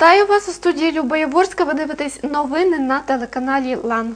Вітаю вас у студії Люба Яворська. Ви дивитесь новини на телеканалі Лан.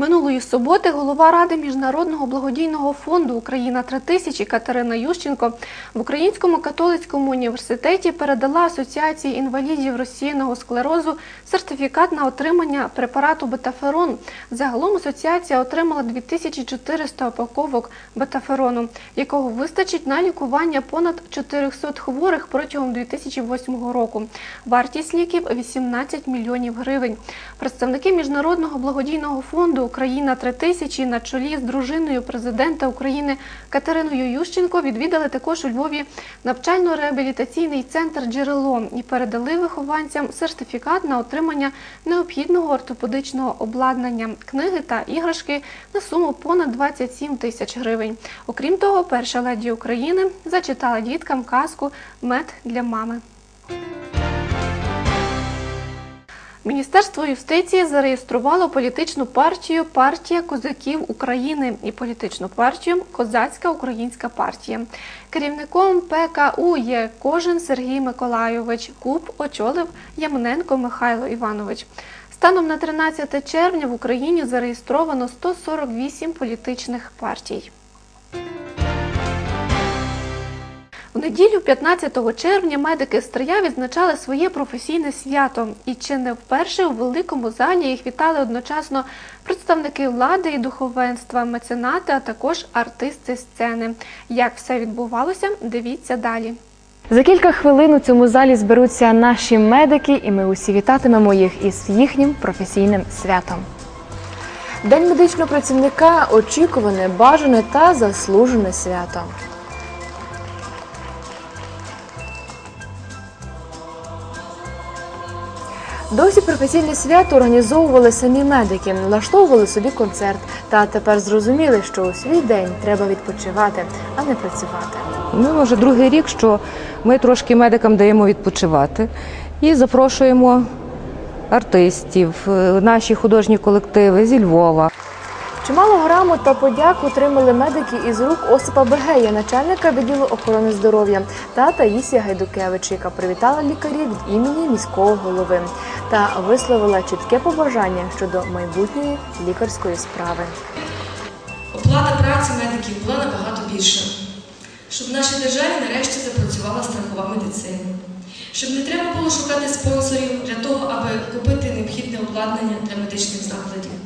Минулої суботи голова Ради Міжнародного благодійного фонду Україна 3000 Катерина Ющенко в Українському католицькому університеті передала Асоціації інвалідів розсіяного склерозу сертифікат на отримання препарату бетаферон. Загалом асоціація отримала 2400 упаковок бетаферону, якого вистачить на лікування понад 400 хворих протягом 2008 року. Вартість ліків 18 мільйонів гривень. Представники міжнародного благодійного фонду Україна 3000 на чолі з дружиною президента України Катериною Ющенко відвідали також у Львові навчально-реабілітаційний центр Джерело і передали вихованцям сертифікат на отримання необхідного ортопедичного обладнання, книги та іграшки на суму понад 27 тисяч гривень. Окрім того, перша леді України зачитала діткам казку Мед для мами. Міністерство юстиції зареєструвало політичну партію Партія козаків України і політичну партію Козацька українська партія. Керівником ПКУ є кожен Сергій Миколайович. Куб очолив Ямненко Михайло Іванович. Станом на 13 червня в Україні зареєстровано 148 політичних партій. У неділю 15 червня медики Стрия відзначали своє професійне свято. І чи не вперше у великому залі їх вітали одночасно представники влади і духовенства, меценати, а також артисти сцени. Як все відбувалося, дивіться далі. За кілька хвилин у цьому залі зберуться наші медики, і ми усі вітатимемо їх із їхнім професійним святом. День медичного працівника очікуване, бажане та заслужене свято. Досі професійне свято організовували самі медики, влаштовували собі концерт. Та тепер зрозуміли, що у свій день треба відпочивати, а не працювати. Ми вже другий рік, що ми трошки медикам даємо відпочивати і запрошуємо артистів, е, наші художні колективи зі Львова. Чимало грамот та подяк отримали медики із рук Осипа Бегея, начальника відділу охорони здоров'я, та Таїсія Гайдукевич, яка привітала лікарів від імені міського голови та висловила чітке побажання щодо майбутньої лікарської справи. Оплата праці медиків була набагато більша, щоб в нашій державі нарешті запрацювала страхова медицина, щоб не треба було шукати спонсорів для того, аби купити необхідне обладнання для медичних закладів,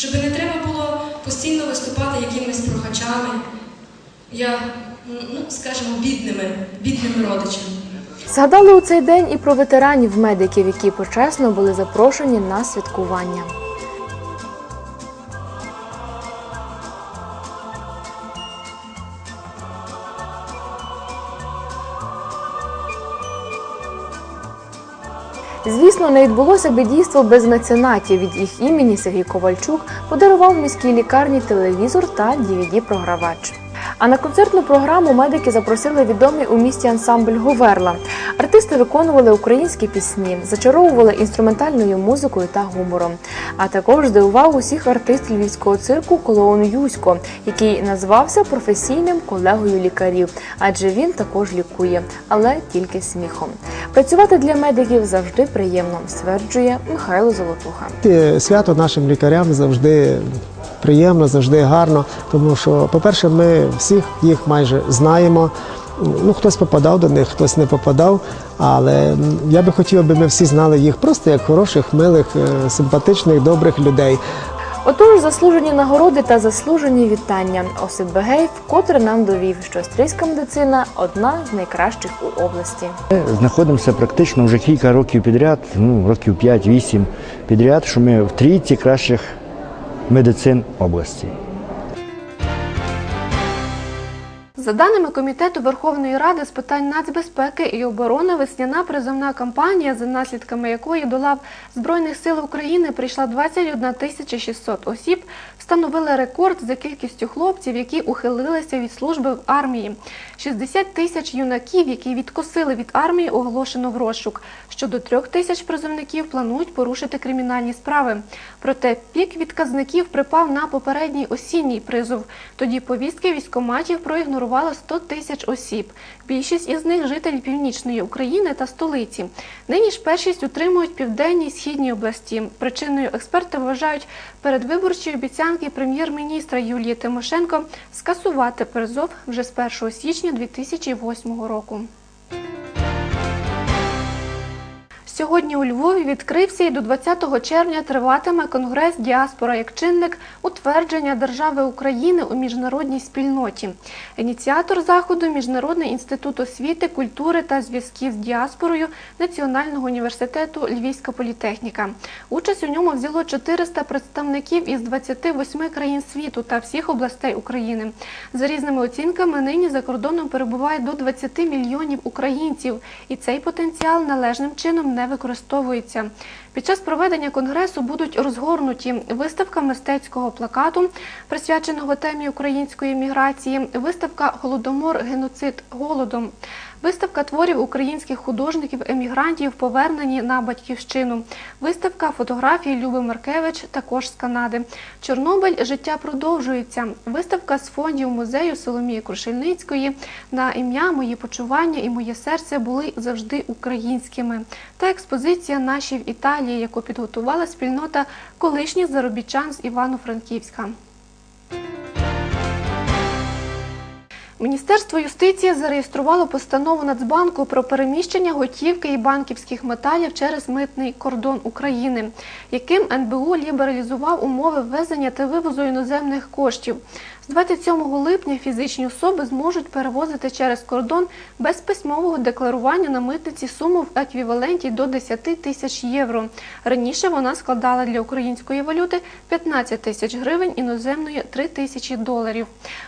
щоб не треба було постійно виступати якимись прохачами, я, ну, скажімо, бідними, бідними родичами. Згадали у цей день і про ветеранів медиків, які почесно були запрошені на святкування. Звісно, не відбулося би дійство без меценатів. Від їх імені Сергій Ковальчук подарував міській лікарні телевізор та DVD-програвач. А на концертну програму медики запросили відомий у місті ансамбль Говерла. Артисти виконували українські пісні, зачаровували інструментальною музикою та гумором. А також здивував усіх артист львівського цирку клоун Юсько, який назвався професійним колегою лікарів, адже він також лікує, але тільки сміхом. Працювати для медиків завжди приємно, стверджує Михайло Золотуха. Свято нашим лікарям завжди приємно, завжди гарно, тому що, по-перше, ми всіх їх майже знаємо. Ну, хтось попадав до них, хтось не попадав. Але я би хотів, аби ми всі знали їх просто як хороших, милих, е, симпатичних, добрих людей. Отож, заслужені нагороди та заслужені вітання. Осип Бегей вкотре нам довів, що стрийська медицина одна з найкращих у області. Ми знаходимося практично вже кілька років підряд, ну років 5-8 підряд, що ми в трійці кращих медицин області. За даними Комітету Верховної Ради з питань нацбезпеки і оборони, весняна призовна кампанія, за наслідками якої до лав Збройних сил України прийшла 21 тисяча 600 осіб, встановили рекорд за кількістю хлопців, які ухилилися від служби в армії. 60 тисяч юнаків, які відкосили від армії, оголошено в розшук. Щодо трьох тисяч призовників планують порушити кримінальні справи. Проте пік відказників припав на попередній осінній призов. Тоді повістки військоматів проігнорувало 100 тисяч осіб. Більшість із них жителі північної України та столиці. Нині ж першість утримують південні і східні області. Причиною експерти вважають передвиборчі обіцянки прем'єр-міністра Юлії Тимошенко скасувати призов вже з 1 січня 2008 року. Сьогодні у Львові відкрився і до 20 червня триватиме конгрес Діаспора як чинник утвердження держави України у міжнародній спільноті. Ініціатор заходу Міжнародний інститут освіти, культури та зв'язків з діаспорою Національного університету Львівська політехніка. Участь у ньому взяло 400 представників із 28 країн світу та всіх областей України. За різними оцінками, нині за кордоном перебуває до 20 мільйонів українців, і цей потенціал належним чином не використовується. Під час проведення конгресу будуть розгорнуті виставка мистецького плакату, присвяченого темі української міграції, виставка Голодомор, геноцид голодом. Виставка творів українських художників-емігрантів повернені на батьківщину. Виставка фотографій Люби Маркевич також з Канади. Чорнобиль життя продовжується. Виставка з фондів музею Соломії Крушельницької на ім'я Мої почування і моє серце були завжди українськими. Та експозиція Наші в Італії, яку підготувала спільнота колишніх заробітчан з Івано-Франківська. Міністерство юстиції зареєструвало постанову Нацбанку про переміщення готівки і банківських металів через митний кордон України, яким НБУ лібералізував умови ввезення та вивозу іноземних коштів. З 27 липня фізичні особи зможуть перевозити через кордон без письмового декларування на митниці суму в еквіваленті до 10 тисяч євро. Раніше вона складала для української валюти 15 тисяч гривень, іноземної 3 тисячі доларів.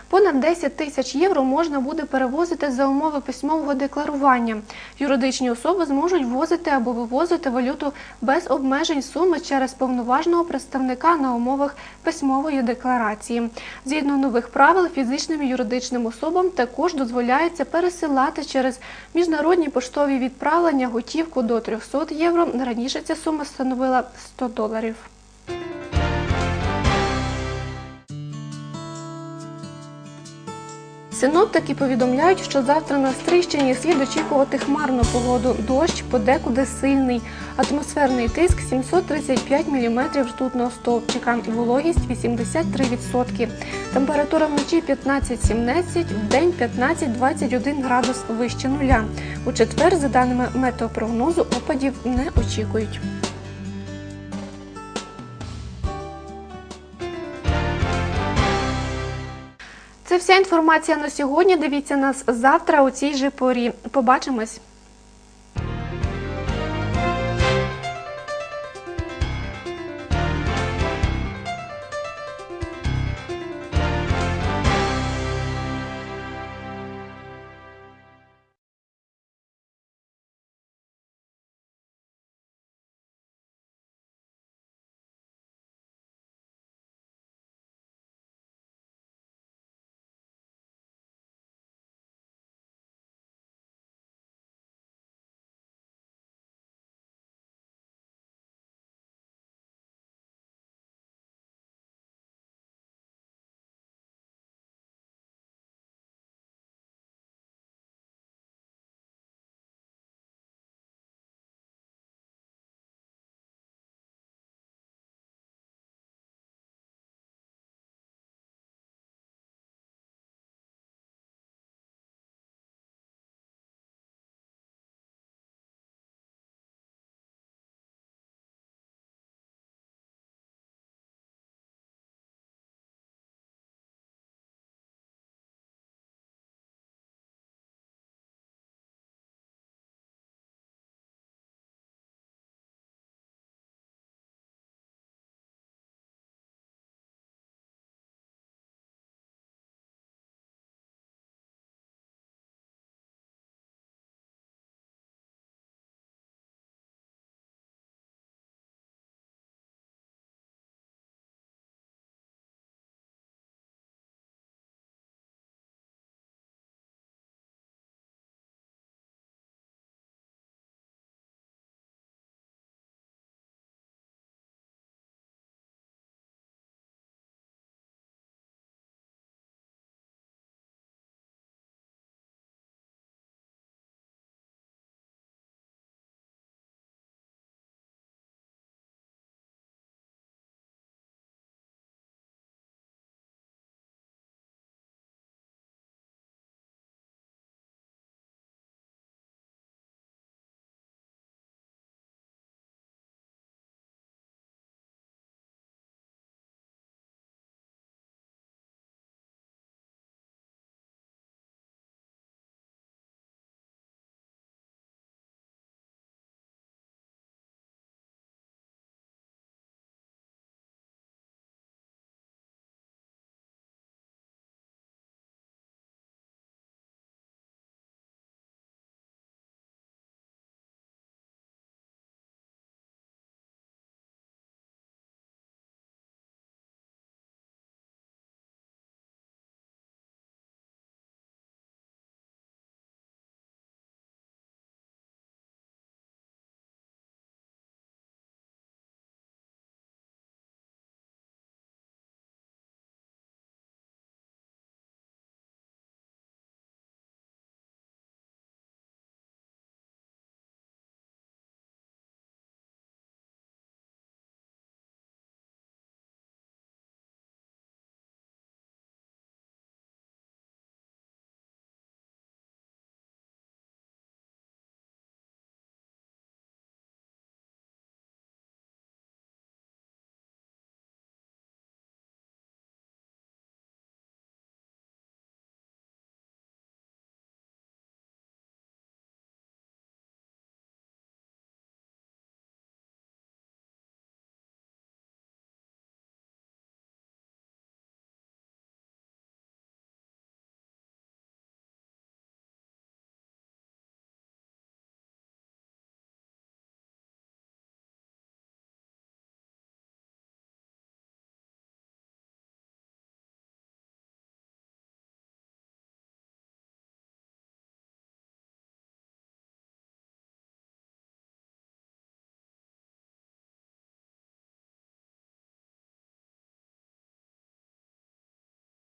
Понад 10 тисяч євро можна буде перевозити за умови письмового декларування. Юридичні особи зможуть ввозити або вивозити валюту без обмежень суми через повноважного представника на умовах письмової декларації. Згідно нових правил, фізичним і юридичним особам також дозволяється пересилати через міжнародні поштові відправлення готівку до 300 євро. Раніше ця сума становила 100 доларів. Синоптики повідомляють, що завтра на Стрийщині слід очікувати хмарну погоду. Дощ подекуди сильний. Атмосферний тиск 735 мм ртутного стовпчика. Вологість 83%. Температура вночі 15-17, в день 15-21 градус вище нуля. У четвер, за даними метеопрогнозу, опадів не очікують. Це вся інформація на сьогодні. Дивіться нас завтра у цій же порі. Побачимось.